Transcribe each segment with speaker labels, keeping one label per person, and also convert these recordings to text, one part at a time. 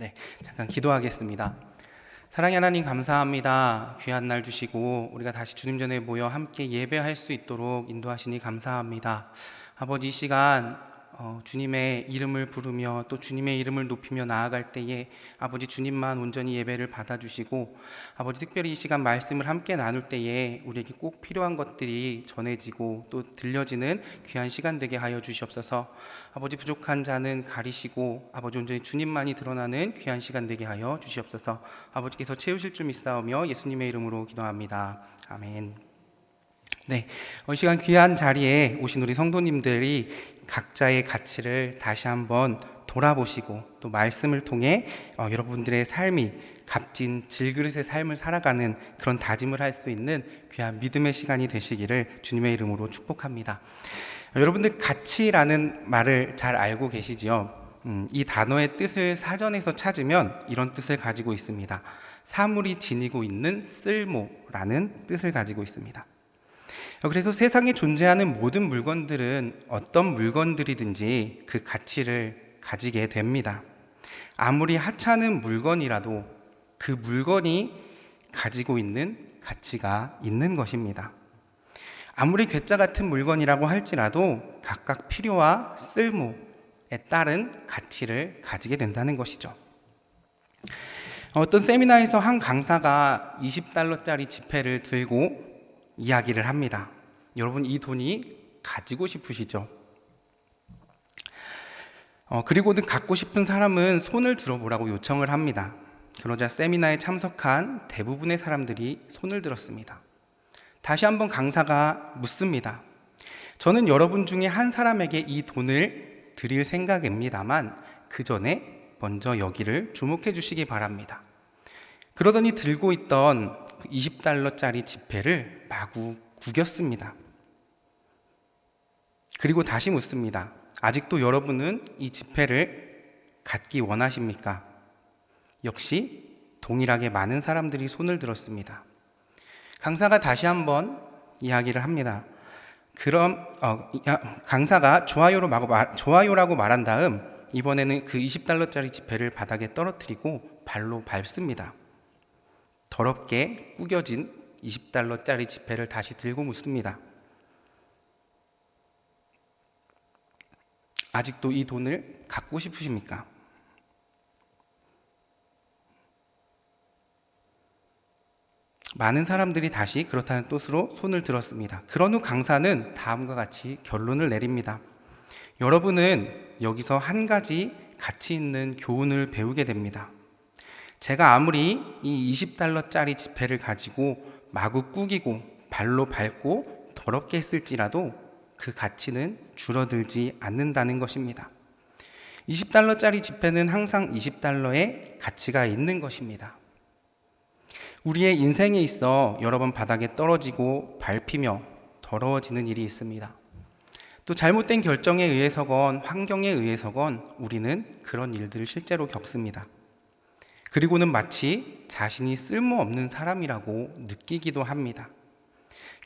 Speaker 1: 네, 잠깐 기도하겠습니다. 사랑의 하나님 감사합니다. 귀한 날 주시고 우리가 다시 주님 전에 모여 함께 예배할 수 있도록 인도하시니 감사합니다. 아버지 이 시간 어, 주님의 이름을 부르며 또 주님의 이름을 높이며 나아갈 때에 아버지 주님만 온전히 예배를 받아주시고 아버지 특별히 이 시간 말씀을 함께 나눌 때에 우리에게 꼭 필요한 것들이 전해지고 또 들려지는 귀한 시간 되게 하여 주시옵소서. 아버지 부족한 자는 가리시고 아버지 온전히 주님만이 드러나는 귀한 시간 되게 하여 주시옵소서. 아버지께서 채우실 줄 믿사오며 예수님의 이름으로 기도합니다. 아멘. 네, 어, 이 시간 귀한 자리에 오신 우리 성도님들이 각자의 가치를 다시 한번 돌아보시고 또 말씀을 통해 어, 여러분들의 삶이 값진 질그릇의 삶을 살아가는 그런 다짐을 할 수 있는 귀한 믿음의 시간이 되시기를 주님의 이름으로 축복합니다. 어, 여러분들 가치라는 말을 잘 알고 계시지요? 음, 이 단어의 뜻을 사전에서 찾으면 이런 뜻을 가지고 있습니다. 사물이 지니고 있는 쓸모라는 뜻을 가지고 있습니다. 그래서 세상에 존재하는 모든 물건들은 어떤 물건들이든지 그 가치를 가지게 됩니다. 아무리 하찮은 물건이라도 그 물건이 가지고 있는 가치가 있는 것입니다. 아무리 괴짜 같은 물건이라고 할지라도 각각 필요와 쓸모에 따른 가치를 가지게 된다는 것이죠. 어떤 세미나에서 한 강사가 20달러짜리 지폐를 들고 이야기를 합니다. 여러분 이 돈이 가지고 싶으시죠? 어, 그리고는 갖고 싶은 사람은 손을 들어보라고 요청을 합니다. 그러자 세미나에 참석한 대부분의 사람들이 손을 들었습니다. 다시 한번 강사가 묻습니다. 저는 여러분 중에 한 사람에게 이 돈을 드릴 생각입니다만 그 전에 먼저 여기를 주목해 주시기 바랍니다. 그러더니 들고 있던 20달러짜리 지폐를 마구 구겼습니다. 그리고 다시 묻습니다. 아직도 여러분은 이 지폐를 갖기 원하십니까? 역시 동일하게 많은 사람들이 손을 들었습니다. 강사가 다시 한번 이야기를 합니다. 그럼 어, 강사가 좋아요로 말, 좋아요라고 말한 다음 이번에는 그 20달러짜리 지폐를 바닥에 떨어뜨리고 발로 밟습니다. 더럽게 구겨진 20달러짜리 지폐를 다시 들고 묻습니다. 아직도 이 돈을 갖고 싶으십니까? 많은 사람들이 다시 그렇다는 뜻으로 손을 들었습니다. 그런 후 강사는 다음과 같이 결론을 내립니다. 여러분은 여기서 한 가지 가치 있는 교훈을 배우게 됩니다. 제가 아무리 이 20달러짜리 지폐를 가지고 마구 꾸기고 발로 밟고 더럽게 했을지라도 그 가치는 줄어들지 않는다는 것입니다. 20달러짜리 지폐는 항상 20달러의 가치가 있는 것입니다. 우리의 인생에 있어 여러 번 바닥에 떨어지고 밟히며 더러워지는 일이 있습니다. 또 잘못된 결정에 의해서건 환경에 의해서건 우리는 그런 일들을 실제로 겪습니다. 그리고는 마치 자신이 쓸모없는 사람이라고 느끼기도 합니다.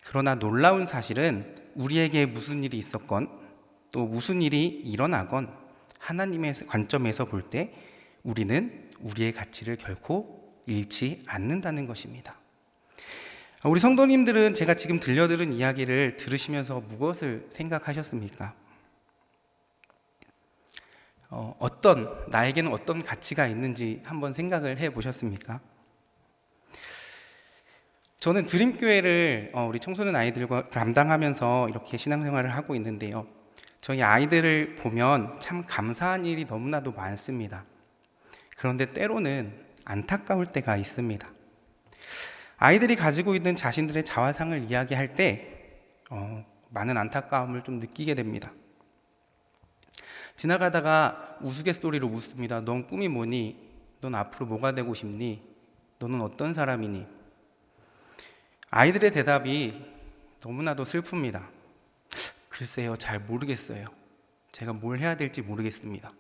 Speaker 1: 그러나 놀라운 사실은 우리에게 무슨 일이 있었건 또 무슨 일이 일어나건 하나님의 관점에서 볼 때 우리는 우리의 가치를 결코 잃지 않는다는 것입니다. 우리 성도님들은 제가 지금 들려드린 이야기를 들으시면서 무엇을 생각하셨습니까? 어, 어떤 나에게는 어떤 가치가 있는지 한번 생각을 해 보셨습니까? 저는 드림교회를 어, 우리 청소년 아이들과 담당하면서 이렇게 신앙생활을 하고 있는데요. 저희 아이들을 보면 참 감사한 일이 너무나도 많습니다. 그런데 때로는 안타까울 때가 있습니다. 아이들이 가지고 있는 자신들의 자화상을 이야기할 때 어, 많은 안타까움을 좀 느끼게 됩니다. 지나가다가 우스갯소리로 묻습니다. 넌 꿈이 뭐니? 넌 앞으로 뭐가 되고 싶니? 너는 어떤 사람이니? 아이들의 대답이 너무나도 슬픕니다. 글쎄요, 잘 모르겠어요. 제가 뭘 해야 될지 모르겠습니다.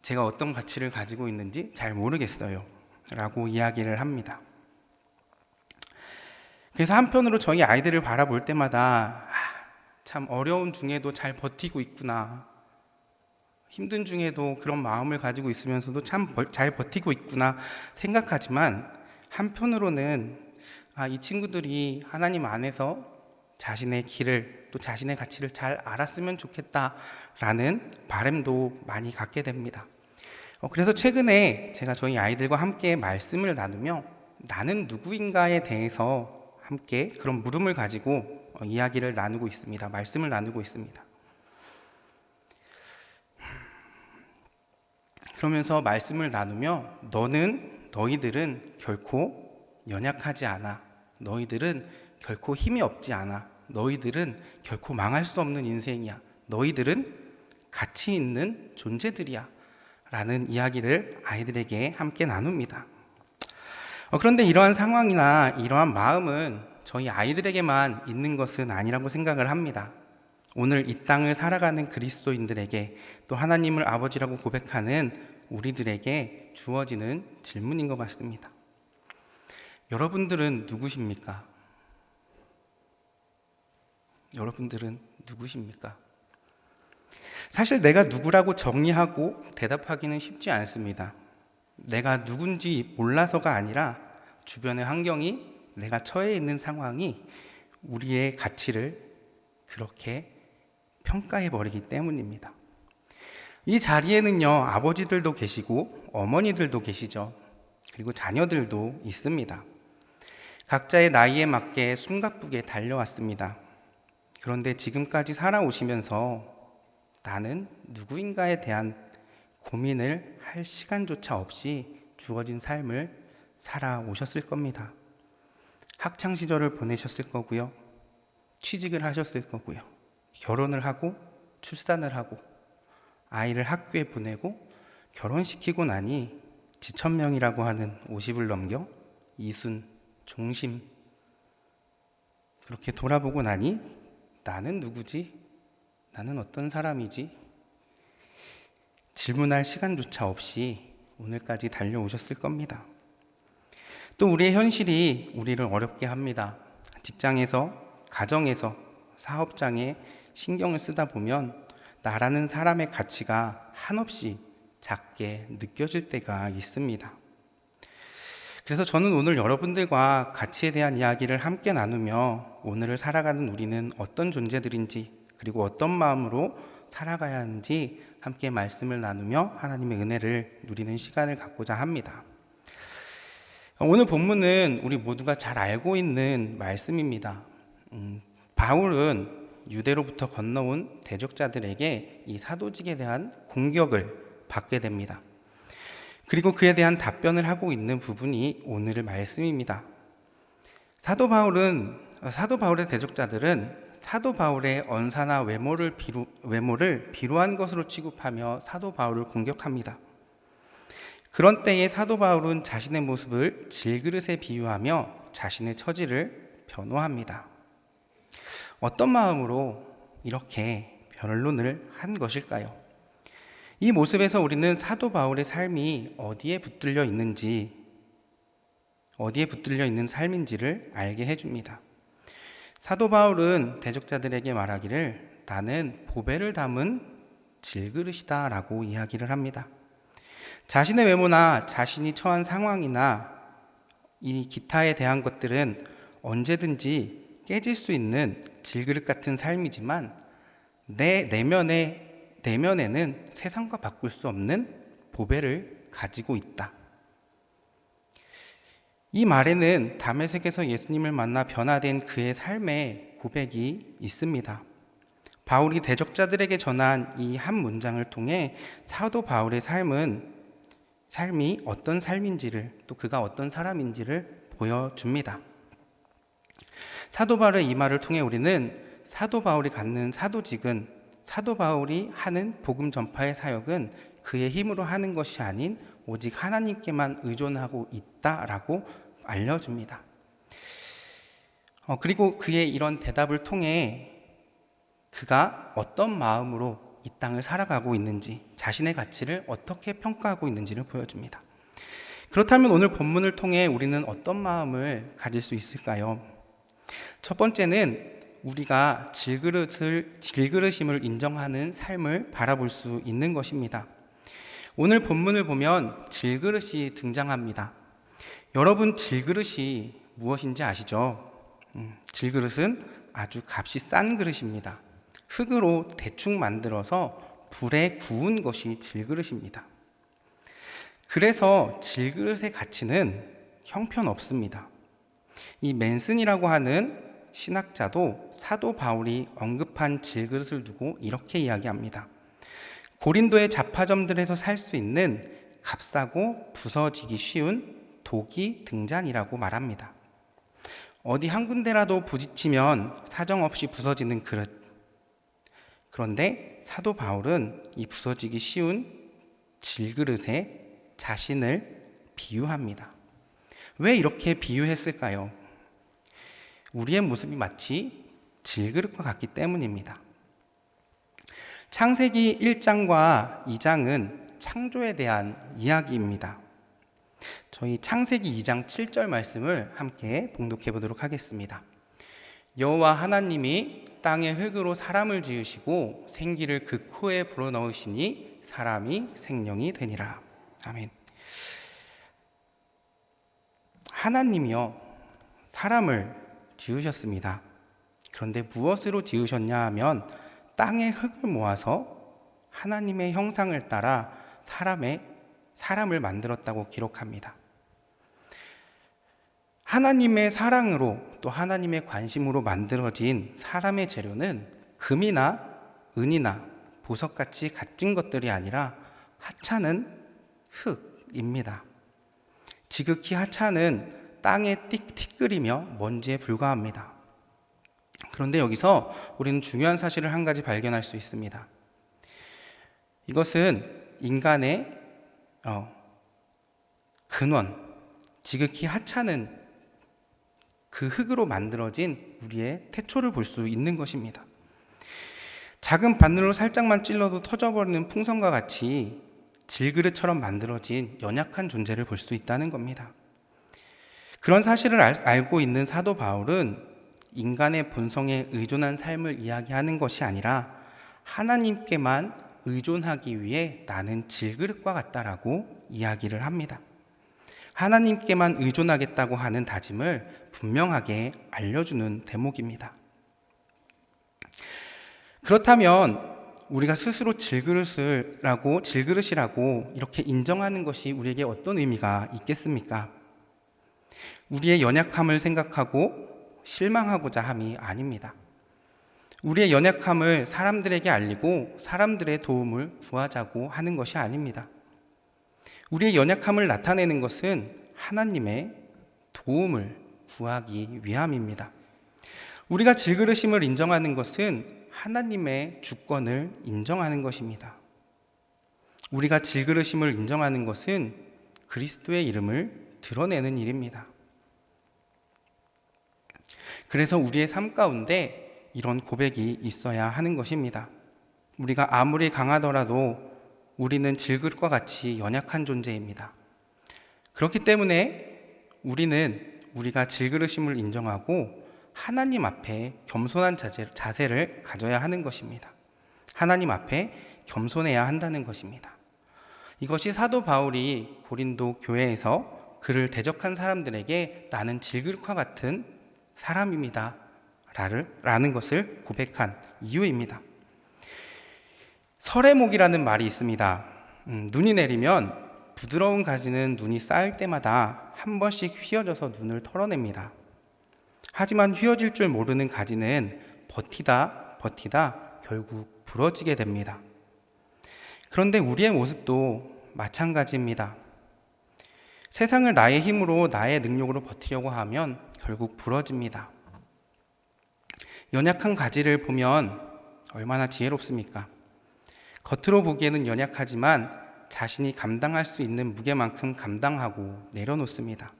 Speaker 1: 제가 어떤 가치를 가지고 있는지 잘 모르겠어요. 라고 이야기를 합니다. 그래서 한편으로 저희 아이들을 바라볼 때마다 참 어려운 중에도 잘 버티고 있구나. 힘든 중에도 그런 마음을 가지고 있으면서도 참 잘 버티고 있구나 생각하지만 한편으로는 아, 이 친구들이 하나님 안에서 자신의 길을 또 자신의 가치를 잘 알았으면 좋겠다라는 바람도 많이 갖게 됩니다. 어, 그래서 최근에 제가 저희 아이들과 함께 말씀을 나누며 나는 누구인가에 대해서 함께 그런 물음을 가지고 어, 이야기를 나누고 있습니다. 말씀을 나누고 있습니다. 그러면서 말씀을 나누며 너는 너희들은 결코 연약하지 않아. 너희들은 결코 힘이 없지 않아. 너희들은 결코 망할 수 없는 인생이야. 너희들은 가치 있는 존재들이야. 라는 이야기를 아이들에게 함께 나눕니다. 어, 그런데 이러한 상황이나 이러한 마음은 저희 아이들에게만 있는 것은 아니라고 생각을 합니다. 오늘 이 땅을 살아가는 그리스도인들에게 또 하나님을 아버지라고 고백하는 우리들에게 주어지는 질문인 것 같습니다. 여러분들은 누구십니까? 여러분들은 누구십니까? 사실 내가 누구라고 정리하고 대답하기는 쉽지 않습니다. 내가 누군지 몰라서가 아니라 주변의 환경이 내가 처해 있는 상황이 우리의 가치를 그렇게 평가해 버리기 때문입니다. 이 자리에는요, 아버지들도 계시고 어머니들도 계시죠. 그리고 자녀들도 있습니다. 각자의 나이에 맞게 숨가쁘게 달려왔습니다. 그런데 지금까지 살아오시면서 나는 누구인가에 대한 고민을 할 시간조차 없이 주어진 삶을 살아오셨을 겁니다. 학창 시절을 보내셨을 거고요. 취직을 하셨을 거고요. 결혼을 하고 출산을 하고 아이를 학교에 보내고 결혼시키고 나니 지천명이라고 하는 50을 넘겨 이순, 종심 그렇게 돌아보고 나니 나는 누구지? 나는 어떤 사람이지? 질문할 시간조차 없이 오늘까지 달려오셨을 겁니다. 또 우리의 현실이 우리를 어렵게 합니다. 직장에서, 가정에서, 사업장에 신경을 쓰다 보면 나라는 사람의 가치가 한없이 작게 느껴질 때가 있습니다. 그래서 저는 오늘 여러분들과 가치에 대한 이야기를 함께 나누며 오늘을 살아가는 우리는 어떤 존재들인지 그리고 어떤 마음으로 살아가야 하는지 함께 말씀을 나누며 하나님의 은혜를 누리는 시간을 갖고자 합니다. 오늘 본문은 우리 모두가 잘 알고 있는 말씀입니다. 음, 바울은 유대로부터 건너온 대적자들에게 이 사도직에 대한 공격을 받게 됩니다. 그리고 그에 대한 답변을 하고 있는 부분이 오늘의 말씀입니다. 사도 바울은 사도 바울의 대적자들은 사도 바울의 언사나 외모를 비루, 외모를 비루한 것으로 취급하며 사도 바울을 공격합니다. 그런 때에 사도 바울은 자신의 모습을 질그릇에 비유하며 자신의 처지를 변호합니다. 어떤 마음으로 이렇게 변론을 한 것일까요? 이 모습에서 우리는 사도 바울의 삶이 어디에 붙들려 있는지, 어디에 붙들려 있는 삶인지를 알게 해줍니다. 사도 바울은 대적자들에게 말하기를 나는 보배를 담은 질그릇이다 라고 이야기를 합니다. 자신의 외모나 자신이 처한 상황이나 이 기타에 대한 것들은 언제든지 깨질 수 있는 질그릇 같은 삶이지만 내 내면에 내면에는 세상과 바꿀 수 없는 보배를 가지고 있다. 이 말에는 담에색에서 예수님을 만나 변화된 그의 삶의 고백이 있습니다. 바울이 대적자들에게 전한 이 한 문장을 통해 사도 바울의 삶은 삶이 어떤 삶인지를 또 그가 어떤 사람인지를 보여줍니다. 사도 바울의 이 말을 통해 우리는 사도 바울이 갖는 사도직은 사도 바울이 하는 복음 전파의 사역은 그의 힘으로 하는 것이 아닌 오직 하나님께만 의존하고 있다라고 알려줍니다. 어, 그리고 그의 이런 대답을 통해 그가 어떤 마음으로 이 땅을 살아가고 있는지 자신의 가치를 어떻게 평가하고 있는지를 보여줍니다. 그렇다면 오늘 본문을 통해 우리는 어떤 마음을 가질 수 있을까요? 첫 번째는 우리가 질그릇을 질그릇임을 인정하는 삶을 바라볼 수 있는 것입니다. 오늘 본문을 보면 질그릇이 등장합니다. 여러분 질그릇이 무엇인지 아시죠? 음, 질그릇은 아주 값이 싼 그릇입니다. 흙으로 대충 만들어서 불에 구운 것이 질그릇입니다. 그래서 질그릇의 가치는 형편없습니다. 이 맨슨이라고 하는 신학자도 사도 바울이 언급한 질그릇을 두고 이렇게 이야기합니다. 고린도의 잡화점들에서 살 수 있는 값싸고 부서지기 쉬운 독이 등잔이라고 말합니다. 어디 한 군데라도 부딪히면 사정없이 부서지는 그릇. 그런데 사도 바울은 이 부서지기 쉬운 질그릇에 자신을 비유합니다. 왜 이렇게 비유했을까요? 우리의 모습이 마치 질그릇과 같기 때문입니다. 창세기 1장과 2장은 창조에 대한 이야기입니다. 저희 창세기 2장 7절 말씀을 함께 봉독해 보도록 하겠습니다. 여호와 하나님이 땅의 흙으로 사람을 지으시고 생기를 그 코에 불어넣으시니 사람이 생명이 되니라. 아멘. 하나님이요 사람을 지으셨습니다. 그런데 무엇으로 지으셨냐 하면 땅의 흙을 모아서 하나님의 형상을 따라 사람의 사람을 만들었다고 기록합니다. 하나님의 사랑으로 또 하나님의 관심으로 만들어진 사람의 재료는 금이나 은이나 보석같이 값진 것들이 아니라 하찮은 흙입니다. 지극히 하찮은 땅에 띡띡거리며 먼지에 불과합니다. 그런데 여기서 우리는 중요한 사실을 한 가지 발견할 수 있습니다. 이것은 인간의 어, 근원, 지극히 하찮은 그 흙으로 만들어진 우리의 태초를 볼 수 있는 것입니다. 작은 바늘로 살짝만 찔러도 터져버리는 풍선과 같이 질그릇처럼 만들어진 연약한 존재를 볼 수 있다는 겁니다. 그런 사실을 알, 알고 있는 사도 바울은 인간의 본성에 의존한 삶을 이야기하는 것이 아니라 하나님께만 의존하기 위해 나는 질그릇과 같다라고 이야기를 합니다. 하나님께만 의존하겠다고 하는 다짐을 분명하게 알려주는 대목입니다. 그렇다면 우리가 스스로 질그릇이라고 질그릇이라고 이렇게 인정하는 것이 우리에게 어떤 의미가 있겠습니까? 우리의 연약함을 생각하고 실망하고자 함이 아닙니다. 우리의 연약함을 사람들에게 알리고 사람들의 도움을 구하자고 하는 것이 아닙니다. 우리의 연약함을 나타내는 것은 하나님의 도움을 구하기 위함입니다. 우리가 질그릇임을 인정하는 것은 하나님의 주권을 인정하는 것입니다. 우리가 질그릇임을 인정하는 것은 그리스도의 이름을 드러내는 일입니다. 그래서 우리의 삶 가운데 이런 고백이 있어야 하는 것입니다. 우리가 아무리 강하더라도 우리는 질그릇과 같이 연약한 존재입니다. 그렇기 때문에 우리는 우리가 질그릇임을 인정하고 하나님 앞에 겸손한 자세, 를 가져야 하는 것입니다. 하나님 앞에 겸손해야 한다는 것입니다. 이것이 사도 바울이 고린도 교회에서 그를 대적한 사람들에게 나는 질그릇과 같은 사람입니다. 라는 것을 고백한 이유입니다. 설의목이라는 말이 있습니다. 음, 눈이 내리면 부드러운 가지는 눈이 쌓일 때마다 한 번씩 휘어져서 눈을 털어냅니다. 하지만 휘어질 줄 모르는 가지는 버티다 버티다 결국 부러지게 됩니다. 그런데 우리의 모습도 마찬가지입니다. 세상을 나의 힘으로 나의 능력으로 버티려고 하면 결국 부러집니다. 연약한 가지를 보면 얼마나 지혜롭습니까? 겉으로 보기에는 연약하지만 자신이 감당할 수 있는 무게만큼 감당하고 내려놓습니다.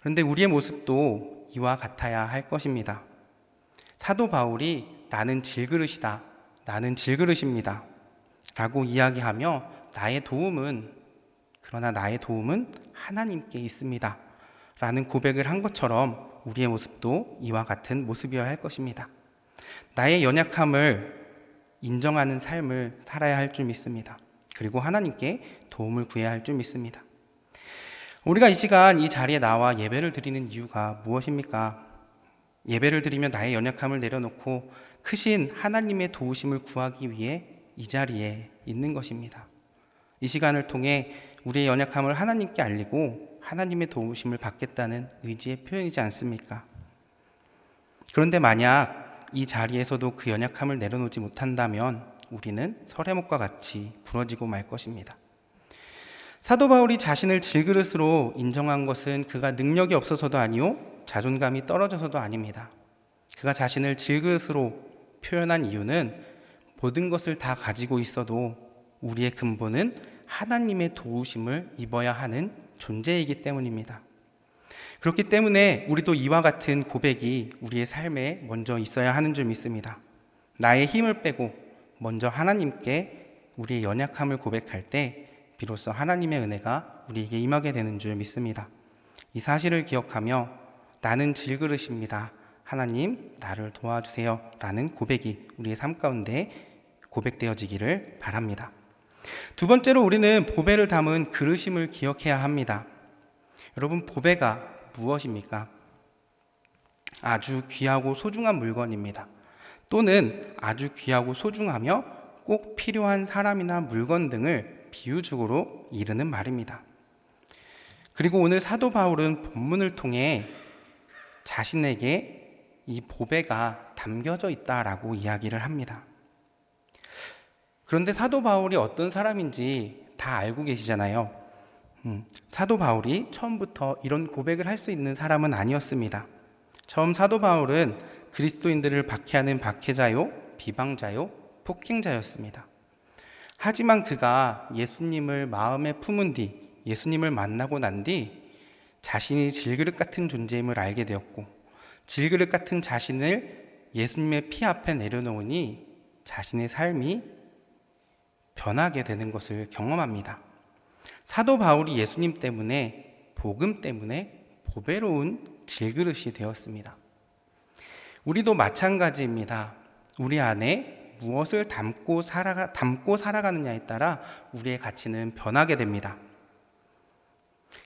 Speaker 1: 그런데 우리의 모습도 이와 같아야 할 것입니다. 사도 바울이 나는 질그릇이다. 나는 질그릇입니다. 라고 이야기하며 나의 도움은 그러나 나의 도움은 하나님께 있습니다. 라는 고백을 한 것처럼 우리의 모습도 이와 같은 모습이어야 할 것입니다. 나의 연약함을 인정하는 삶을 살아야 할 줄 믿습니다. 그리고 하나님께 도움을 구해야 할 줄 믿습니다. 우리가 이 시간 이 자리에 나와 예배를 드리는 이유가 무엇입니까? 예배를 드리며 나의 연약함을 내려놓고 크신 하나님의 도우심을 구하기 위해 이 자리에 있는 것입니다. 이 시간을 통해 우리의 연약함을 하나님께 알리고 하나님의 도우심을 받겠다는 의지의 표현이지 않습니까? 그런데 만약 이 자리에서도 그 연약함을 내려놓지 못한다면 우리는 설해목과 같이 부러지고 말 것입니다. 사도 바울이 자신을 질그릇으로 인정한 것은 그가 능력이 없어서도 아니요 자존감이 떨어져서도 아닙니다. 그가 자신을 질그릇으로 표현한 이유는 모든 것을 다 가지고 있어도 우리의 근본은 하나님의 도우심을 입어야 하는 존재이기 때문입니다. 그렇기 때문에 우리도 이와 같은 고백이 우리의 삶에 먼저 있어야 하는 줄 믿습니다. 나의 힘을 빼고 먼저 하나님께 우리의 연약함을 고백할 때 비로소 하나님의 은혜가 우리에게 임하게 되는 줄 믿습니다. 이 사실을 기억하며 나는 질그릇입니다. 하나님, 나를 도와주세요. 라는 고백이 우리의 삶 가운데 고백되어지기를 바랍니다. 두 번째로 우리는 보배를 담은 그릇임을 기억해야 합니다. 여러분, 보배가 무엇입니까? 아주 귀하고 소중한 물건입니다. 또는 아주 귀하고 소중하며 꼭 필요한 사람이나 물건 등을 비유적으로 이르는 말입니다. 그리고 오늘 사도 바울은 본문을 통해 자신에게 이 보배가 담겨져 있다라고 이야기를 합니다. 그런데 사도 바울이 어떤 사람인지 다 알고 계시잖아요. 음, 사도 바울이 처음부터 이런 고백을 할 수 있는 사람은 아니었습니다. 처음 사도 바울은 그리스도인들을 박해하는 박해자요, 비방자요, 폭행자였습니다. 하지만 그가 예수님을 마음에 품은 뒤, 예수님을 만나고 난 뒤, 자신이 질그릇 같은 존재임을 알게 되었고, 질그릇 같은 자신을 예수님의 피 앞에 내려놓으니 자신의 삶이 변하게 되는 것을 경험합니다. 사도 바울이 예수님 때문에, 복음 때문에 보배로운 질그릇이 되었습니다. 우리도 마찬가지입니다. 우리 안에 무엇을 담고 살아가 담고 살아가느냐에 따라 우리의 가치는 변하게 됩니다.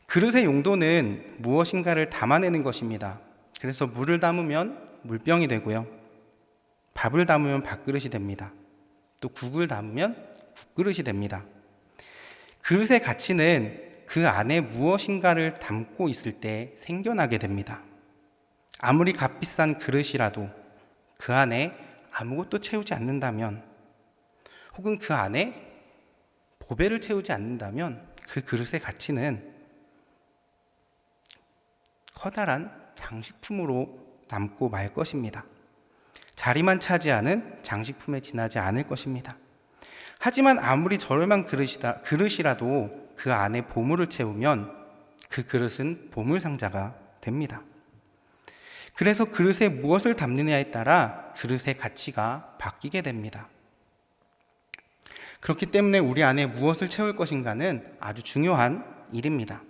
Speaker 1: 그릇의 용도는 무엇인가를 담아내는 것입니다. 그래서 물을 담으면 물병이 되고요. 밥을 담으면 밥그릇이 됩니다. 또 국을 담으면 국그릇이 됩니다. 그릇의 가치는 그 안에 무엇인가를 담고 있을 때 생겨나게 됩니다. 아무리 값비싼 그릇이라도 그 안에 아무것도 채우지 않는다면 혹은 그 안에 보배를 채우지 않는다면 그 그릇의 가치는 커다란 장식품으로 남고 말 것입니다. 자리만 차지하는 장식품에 지나지 않을 것입니다. 하지만 아무리 저렴한 그릇이다, 그릇이라도 그 안에 보물을 채우면 그 그릇은 보물상자가 됩니다. 그래서 그릇에 무엇을 담느냐에 따라 그릇의 가치가 바뀌게 됩니다. 그렇기 때문에 우리 안에 무엇을 채울 것인가는 아주 중요한 일입니다.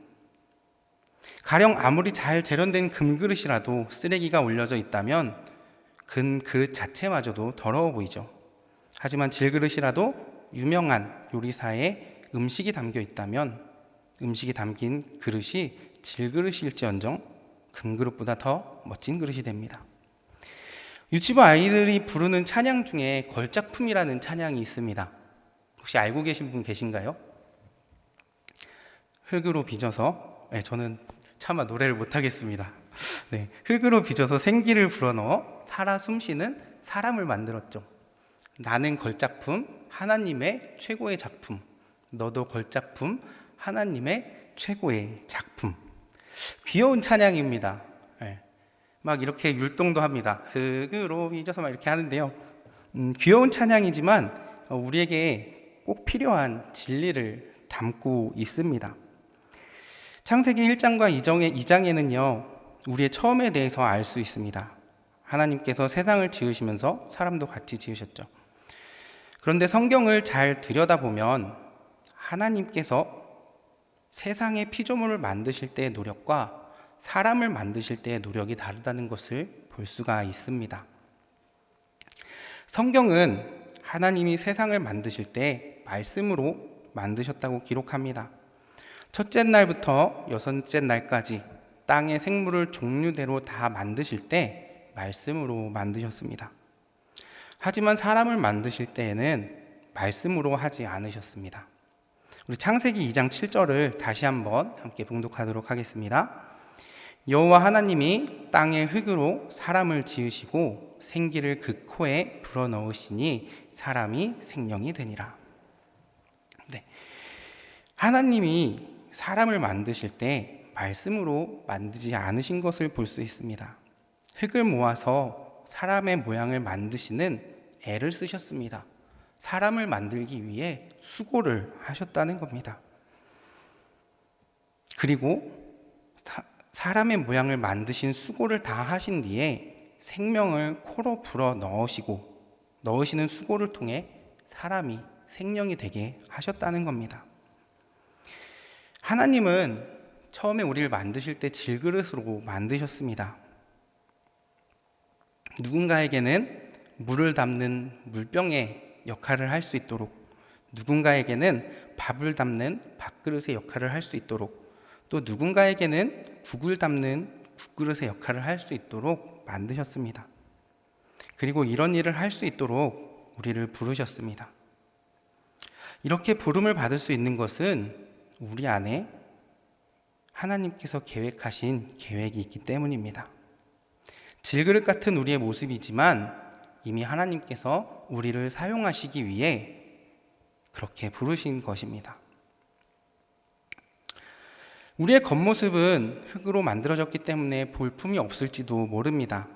Speaker 1: 가령 아무리 잘 재련된 금그릇이라도 쓰레기가 올려져 있다면 금 그릇 자체마저도 더러워 보이죠. 하지만 질그릇이라도 유명한 요리사의 음식이 담겨 있다면 음식이 담긴 그릇이 질그릇일지언정 금그릇보다 더 멋진 그릇이 됩니다. 유치부 아이들이 부르는 찬양 중에 걸작품이라는 찬양이 있습니다. 혹시 알고 계신 분 계신가요? 흙으로 빚어서 네, 저는 차마 노래를 못하겠습니다. 네, 흙으로 빚어서 생기를 불어넣어 살아 숨쉬는 사람을 만들었죠. 나는 걸작품, 하나님의 최고의 작품. 너도 걸작품, 하나님의 최고의 작품. 귀여운 찬양입니다. 네. 막 이렇게 율동도 합니다. 흙으로 빚어서 막 이렇게 하는데요. 음, 귀여운 찬양이지만 어, 우리에게 꼭 필요한 진리를 담고 있습니다. 창세기 1장과 2장에는요, 우리의 처음에 대해서 알 수 있습니다. 하나님께서 세상을 지으시면서 사람도 같이 지으셨죠. 그런데 성경을 잘 들여다보면 하나님께서 세상의 피조물을 만드실 때의 노력과 사람을 만드실 때의 노력이 다르다는 것을 볼 수가 있습니다. 성경은 하나님이 세상을 만드실 때 말씀으로 만드셨다고 기록합니다. 첫째 날부터 여섯째 날까지 땅의 생물을 종류대로 다 만드실 때 말씀으로 만드셨습니다. 하지만 사람을 만드실 때에는 말씀으로 하지 않으셨습니다. 우리 창세기 2장 7절을 다시 한번 함께 봉독하도록 하겠습니다. 여호와 하나님이 땅의 흙으로 사람을 지으시고 생기를 그 코에 불어 넣으시니 사람이 생명이 되니라. 네. 하나님이 사람을 만드실 때 말씀으로 만드지 않으신 것을 볼 수 있습니다. 흙을 모아서 사람의 모양을 만드시는 애를 쓰셨습니다. 사람을 만들기 위해 수고를 하셨다는 겁니다. 그리고 사, 사람의 모양을 만드신 수고를 다 하신 뒤에 생명을 코로 불어 넣으시고 넣으시는 수고를 통해 사람이 생명이 되게 하셨다는 겁니다. 하나님은 처음에 우리를 만드실 때 질그릇으로 만드셨습니다. 누군가에게는 물을 담는 물병의 역할을 할 수 있도록 누군가에게는 밥을 담는 밥그릇의 역할을 할 수 있도록 또 누군가에게는 국을 담는 국그릇의 역할을 할 수 있도록 만드셨습니다. 그리고 이런 일을 할 수 있도록 우리를 부르셨습니다. 이렇게 부름을 받을 수 있는 것은 우리 안에 하나님께서 계획하신 계획이 있기 때문입니다. 질그릇 같은 우리의 모습이지만 이미 하나님께서 우리를 사용하시기 위해 그렇게 부르신 것입니다. 우리의 겉모습은 흙으로 만들어졌기 때문에 볼품이 없을지도 모릅니다.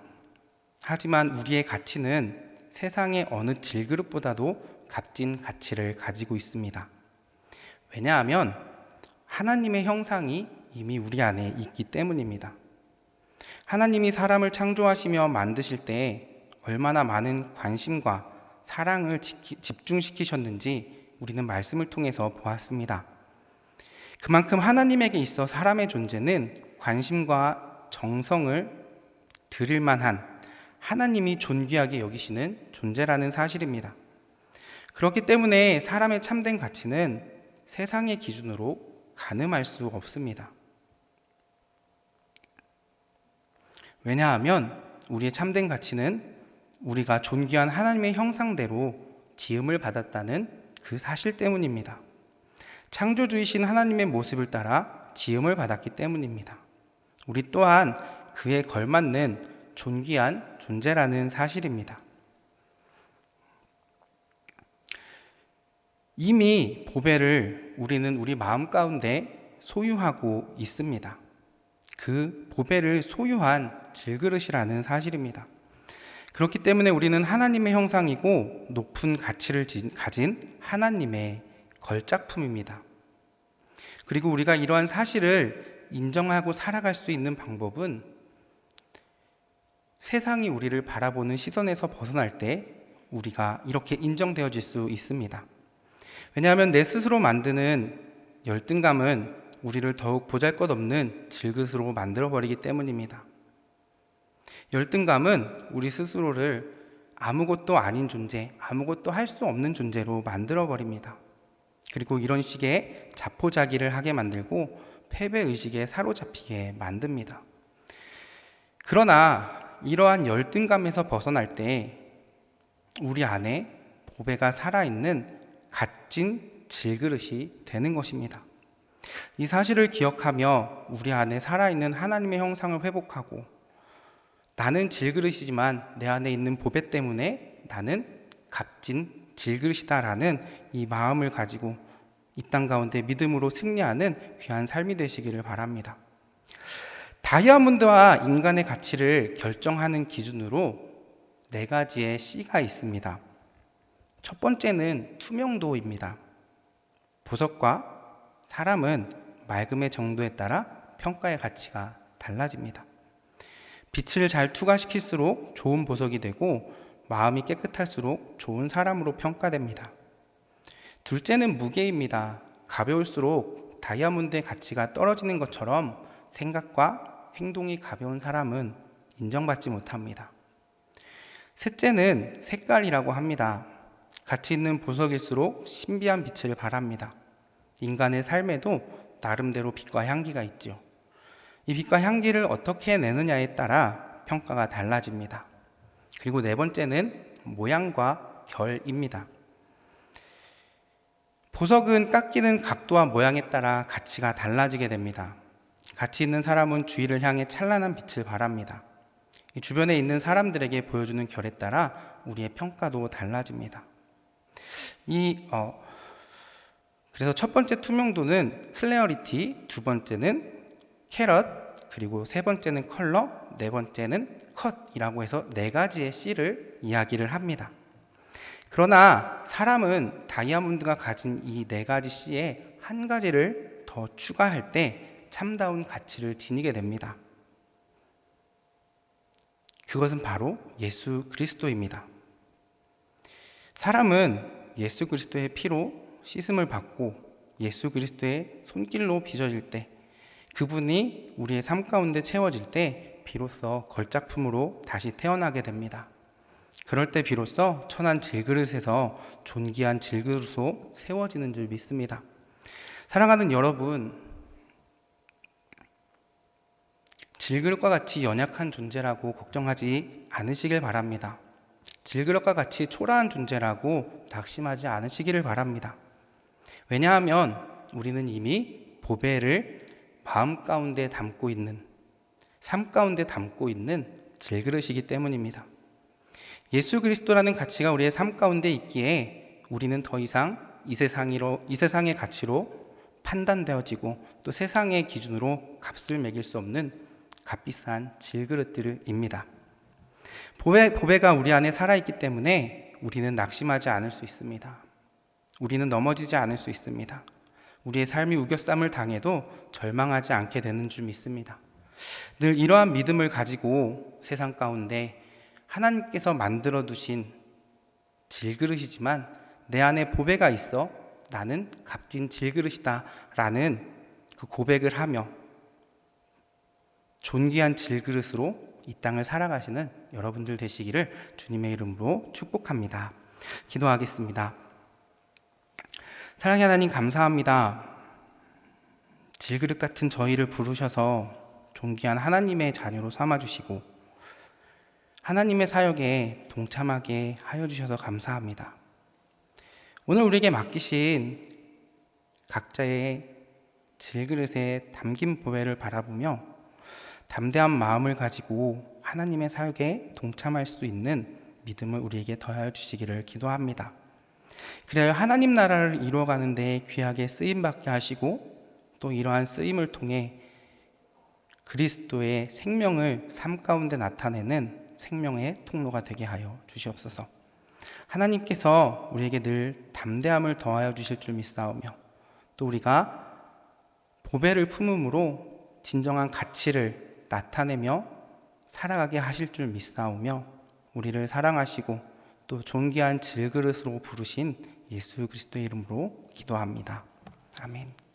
Speaker 1: 하지만 우리의 가치는 세상의 어느 질그릇보다도 값진 가치를 가지고 있습니다. 왜냐하면 하나님의 형상이 이미 우리 안에 있기 때문입니다. 하나님이 사람을 창조하시며 만드실 때 얼마나 많은 관심과 사랑을 집중시키셨는지 우리는 말씀을 통해서 보았습니다. 그만큼 하나님에게 있어 사람의 존재는 관심과 정성을 드릴 만한 하나님이 존귀하게 여기시는 존재라는 사실입니다. 그렇기 때문에 사람의 참된 가치는 세상의 기준으로 가늠할 수 없습니다. 왜냐하면 우리의 참된 가치는 우리가 존귀한 하나님의 형상대로 지음을 받았다는 그 사실 때문입니다. 창조주이신 하나님의 모습을 따라 지음을 받았기 때문입니다. 우리 또한 그에 걸맞는 존귀한 존재라는 사실입니다. 이미 보배를 우리는 우리 마음 가운데 소유하고 있습니다. 그 보배를 소유한 질그릇이라는 사실입니다. 그렇기 때문에 우리는 하나님의 형상이고 높은 가치를 가진 하나님의 걸작품입니다. 그리고 우리가 이러한 사실을 인정하고 살아갈 수 있는 방법은 세상이 우리를 바라보는 시선에서 벗어날 때 우리가 이렇게 인정되어질 수 있습니다. 왜냐하면 내 스스로 만드는 열등감은 우리를 더욱 보잘 것 없는 질그릇으로 만들어버리기 때문입니다. 열등감은 우리 스스로를 아무것도 아닌 존재, 아무것도 할 수 없는 존재로 만들어 버립니다. 그리고 이런 식의 자포자기를 하게 만들고 패배 의식에 사로잡히게 만듭니다. 그러나 이러한 열등감에서 벗어날 때 우리 안에 보배가 살아있는 값진 질그릇이 되는 것입니다. 이 사실을 기억하며 우리 안에 살아있는 하나님의 형상을 회복하고 나는 질그릇이지만 내 안에 있는 보배 때문에 나는 값진 질그릇이다라는 이 마음을 가지고 이 땅 가운데 믿음으로 승리하는 귀한 삶이 되시기를 바랍니다. 다이아몬드와 인간의 가치를 결정하는 기준으로 네 가지의 C가 있습니다. 첫 번째는 투명도입니다. 보석과 사람은 맑음의 정도에 따라 평가의 가치가 달라집니다. 빛을 잘 투과시킬수록 좋은 보석이 되고 마음이 깨끗할수록 좋은 사람으로 평가됩니다. 둘째는 무게입니다. 가벼울수록 다이아몬드의 가치가 떨어지는 것처럼 생각과 행동이 가벼운 사람은 인정받지 못합니다. 셋째는 색깔이라고 합니다. 가치 있는 보석일수록 신비한 빛을 발합니다. 인간의 삶에도 나름대로 빛과 향기가 있죠. 이 빛과 향기를 어떻게 내느냐에 따라 평가가 달라집니다. 그리고 네 번째는 모양과 결입니다. 보석은 깎이는 각도와 모양에 따라 가치가 달라지게 됩니다. 가치 있는 사람은 주위를 향해 찬란한 빛을. 이 주변에 있는 사람들에게 보여주는 결에 따라 우리의 평가도 달라집니다. 이 어, 그래서 첫 번째 투명도는 클레어리티, 두 번째는 캐럿, 그리고 세 번째는 컬러, 네 번째는 컷이라고 해서 네 가지의 C를 이야기를 합니다. 그러나 사람은 다이아몬드가 가진 이 네 가지 C에 한 가지를 더 추가할 때 참다운 가치를 지니게 됩니다. 그것은 바로 예수 그리스도입니다. 사람은 예수 그리스도의 피로 씻음을 받고 예수 그리스도의 손길로 빚어질 때 그분이 우리의 삶 가운데 채워질 때 비로소 걸작품으로 다시 태어나게 됩니다. 그럴 때 비로소 천한 질그릇에서 존귀한 질그릇으로 세워지는 줄 믿습니다. 사랑하는 여러분, 질그릇과 같이 연약한 존재라고 걱정하지 않으시길 바랍니다. 질그릇과 같이 초라한 존재라고 낙심하지 않으시기를 바랍니다. 왜냐하면 우리는 이미 보배를 마음 가운데 담고 있는 삶 가운데 담고 있는 질그릇이기 때문입니다. 예수 그리스도라는 가치가 우리의 삶 가운데 있기에 우리는 더 이상 이 세상으로 이 세상의 가치로 판단되어지고 또 세상의 기준으로 값을 매길 수 없는 값비싼 질그릇들입니다. 보배, 보배가 우리 안에 살아있기 때문에 우리는 낙심하지 않을 수 있습니다. 우리는 넘어지지 않을 수 있습니다. 우리의 삶이 우겨쌈을 당해도 절망하지 않게 되는 줄 믿습니다. 늘 이러한 믿음을 가지고 세상 가운데 하나님께서 만들어 두신 질그릇이지만 내 안에 보배가 있어 나는 값진 질그릇이다 라는 그 고백을 하며 존귀한 질그릇으로 이 땅을 살아가시는 여러분들 되시기를 주님의 이름으로 축복합니다. 기도하겠습니다. 사랑의 하나님 감사합니다. 질그릇 같은 저희를 부르셔서 존귀한 하나님의 자녀로 삼아주시고 하나님의 사역에 동참하게 하여 주셔서 감사합니다. 오늘 우리에게 맡기신 각자의 질그릇에 담긴 보배를 바라보며 담대한 마음을 가지고 하나님의 사역에 동참할 수 있는 믿음을 우리에게 더하여 주시기를 기도합니다. 그래야 하나님 나라를 이루어가는 데 귀하게 쓰임 받게 하시고 또 이러한 쓰임을 통해 그리스도의 생명을 삶 가운데 나타내는 생명의 통로가 되게 하여 주시옵소서. 하나님께서 우리에게 늘 담대함을 더하여 주실 줄 믿사오며 또 우리가 보배를 품음으로 진정한 가치를 나타내며 살아가게 하실 줄 믿사오며 우리를 사랑하시고 또 존귀한 질그릇으로 부르신 예수 그리스도의 이름으로 기도합니다. 아멘.